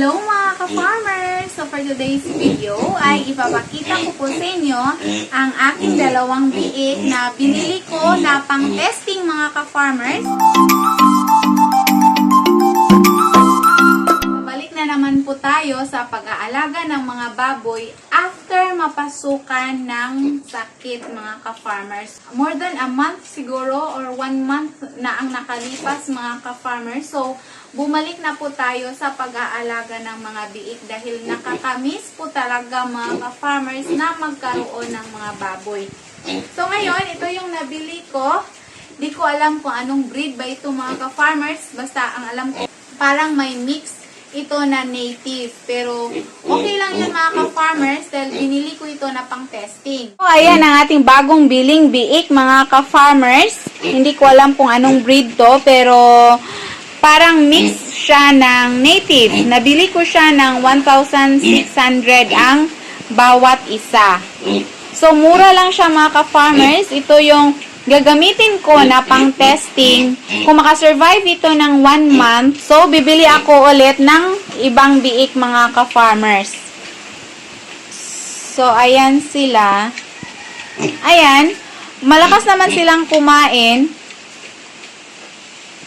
Hello mga ka-farmers! So for today's video ay ipapakita ko po sa inyo ang aking dalawang biik na binili ko na pang testing mga ka-farmers. Tayo sa pag-aalaga ng mga baboy after mapasukan ng sakit mga ka-farmers. More than a month siguro or one month na ang nakalipas mga ka-farmers. So, bumalik na po tayo sa pag-aalaga ng mga biik dahil nakakamiss po talaga mga ka-farmers na magkaroon ng mga baboy. So, ngayon, ito yung nabili ko. Di ko alam kung anong breed ba ito mga ka-farmers. Basta ang alam ko, parang may mix ito na native. Pero okay lang yun mga ka-farmers dahil binili ko ito na pang testing. So, ayan ang ating bagong biling biik mga ka-farmers. Hindi ko alam kung anong breed to pero parang mix siya ng native. Nabili ko siya ng 1,600 ang bawat isa. So, mura lang siya mga ka-farmers. Ito yung gagamitin ko na pang testing. Kung makasurvive ito ng one month, so bibili ako ulit ng ibang biik mga ka-farmers. So, ayan sila. Ayan. Malakas naman silang kumain.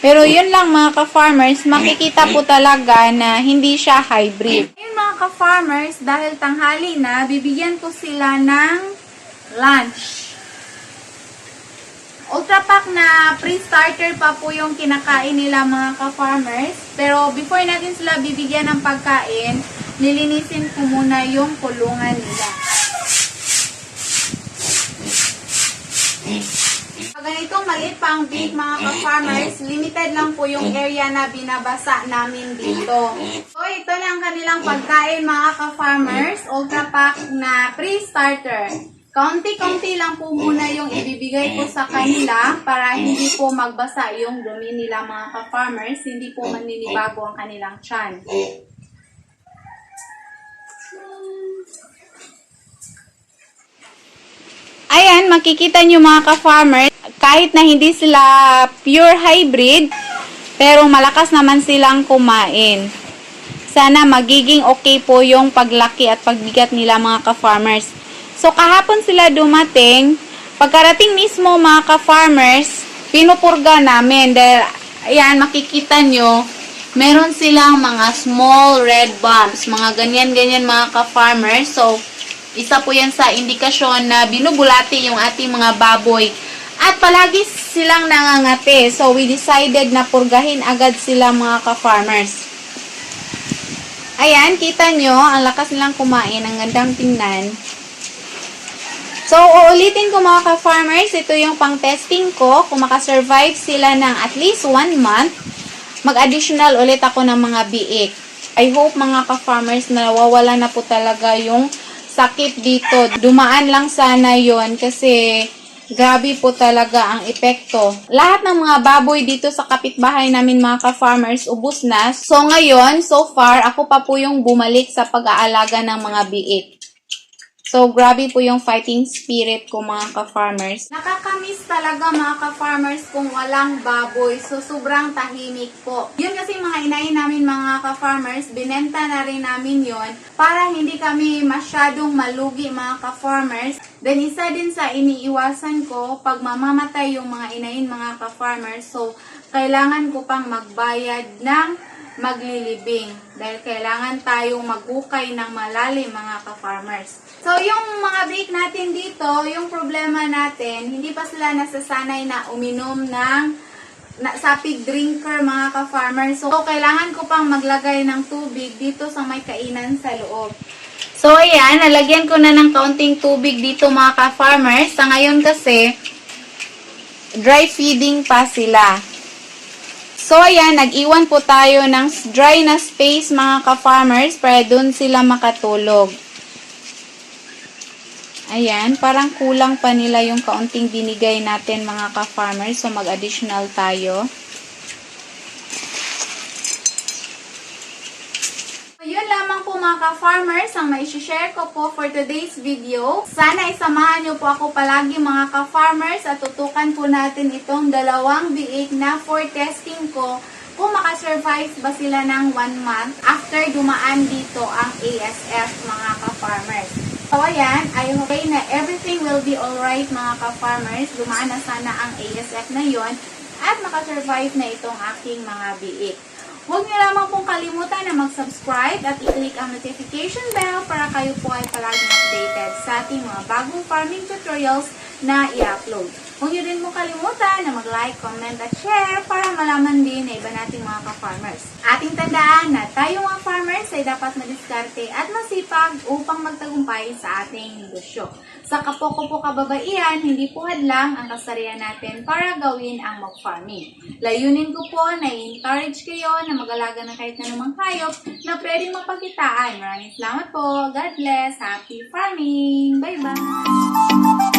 Pero yun lang mga ka-farmers, makikita po talaga na hindi siya hybrid. Ayun mga ka-farmers, dahil tanghali na, bibigyan ko sila ng lunch. Ultra Pack na pre-starter pa po yung kinakain nila mga ka-farmers. Pero before natin sila bibigyan ng pagkain, nilinisin ko muna yung kulungan nila. Pag ganitong maliit pa ang big mga ka-farmers, limited lang po yung area na binabasa namin dito. So, ito na ang kanilang pagkain mga ka-farmers, Ultra Pack na pre-starter. Kaunti-kaunti lang po muna yung ibibigay ko sa kanila para hindi po magbasa yung dumi nila mga ka-farmers, hindi po maninibago ang kanilang tiyan. Ayan, makikita nyo mga ka-farmer, kahit na hindi sila pure hybrid, pero malakas naman silang kumain. Sana magiging okay po yung paglaki at pagbigat nila mga ka-farmers. So, kahapon sila dumating, pagkarating mismo mga ka-farmers, pinupurga namin. Dahil, ayan, makikita nyo, meron silang mga small red bumps, mga ganyan-ganyan mga ka-farmers. So, isa po yan sa indikasyon na binubulati yung ating mga baboy. At palagi silang nangangati. So, we decided na purgahin agad sila mga ka-farmers. Ayan, kita nyo, ang lakas nilang kumain. Ang gandang tingnan. So, uulitin ko mga ka-farmers, ito yung pang-testing ko. Kung makasurvive sila ng at least one month, mag-additional ulit ako ng mga biik. I hope mga ka-farmers na nawawala na po talaga yung sakit dito. Dumaan lang sana yon kasi grabe po talaga ang epekto. Lahat ng mga baboy dito sa kapitbahay namin mga ka-farmers ubus na. So ngayon, so far, ako pa po yung bumalik sa pag-aalaga ng mga biik. So, grabe po yung fighting spirit ko mga ka-farmers. Nakakamiss talaga mga ka-farmers kung walang baboy. So, sobrang tahimik po. Yun kasi mga inayin namin mga ka-farmers, binenta na rin namin yon para hindi kami masyadong malugi mga ka-farmers. Then, isa din sa iniiwasan ko, pag mamamatay yung mga inayin mga ka-farmers, so, kailangan ko pang magbayad ng maglilibing dahil kailangan tayong maghukay ng malalim mga ka-farmers. So, yung mga bake natin dito, yung problema natin, hindi pa sila nasasanay na uminom ng na, sa pig drinker mga ka-farmers. So, kailangan ko pang maglagay ng tubig dito sa may kainan sa loob. So, ayan, nalagyan ko na ng kaunting tubig dito mga ka-farmers. Sa ngayon kasi, dry feeding pa sila. So, ayan, nag-iwan po tayo ng dry na space mga ka-farmers para dun sila makatulog. Ayan, parang kulang pa nila yung kaunting binigay natin mga ka-farmers. So, mag-additional tayo. Yun lamang po mga ka-farmers ang mai-share ko po for today's video. Sana isamahan niyo po ako palagi mga ka-farmers at tutukan po natin itong dalawang biik na for testing ko kung makasurvive ba sila ng one month after dumaan dito ang ASF mga ka-farmers. So ayan, I hope na everything will be alright mga ka-farmers. Dumaan na sana ang ASF na yon at makasurvive na itong aking mga biik. Huwag niyo lamang pong kalimutan na mag-subscribe at i-click ang notification bell para kayo po ay palaging updated sa ating mga bagong farming tutorials na i-upload. Huwag niyo din mong kalimutan na mag-like, comment at share para malaman din na iba nating mga ka-farmers. Ating tandaan na tayo mga farmers ay dapat madiskarte at masipag upang magtagumpay sa ating negosyo. Sa kapoko po kababaihan, hindi po hadlang ang kasarian natin para gawin ang mag-farming. Layunin ko po na i-encourage kayo na mag-alaga ng kahit na namang hayop na pwedeng mapagkitaan. Maraming salamat po. God bless. Happy farming. Bye-bye.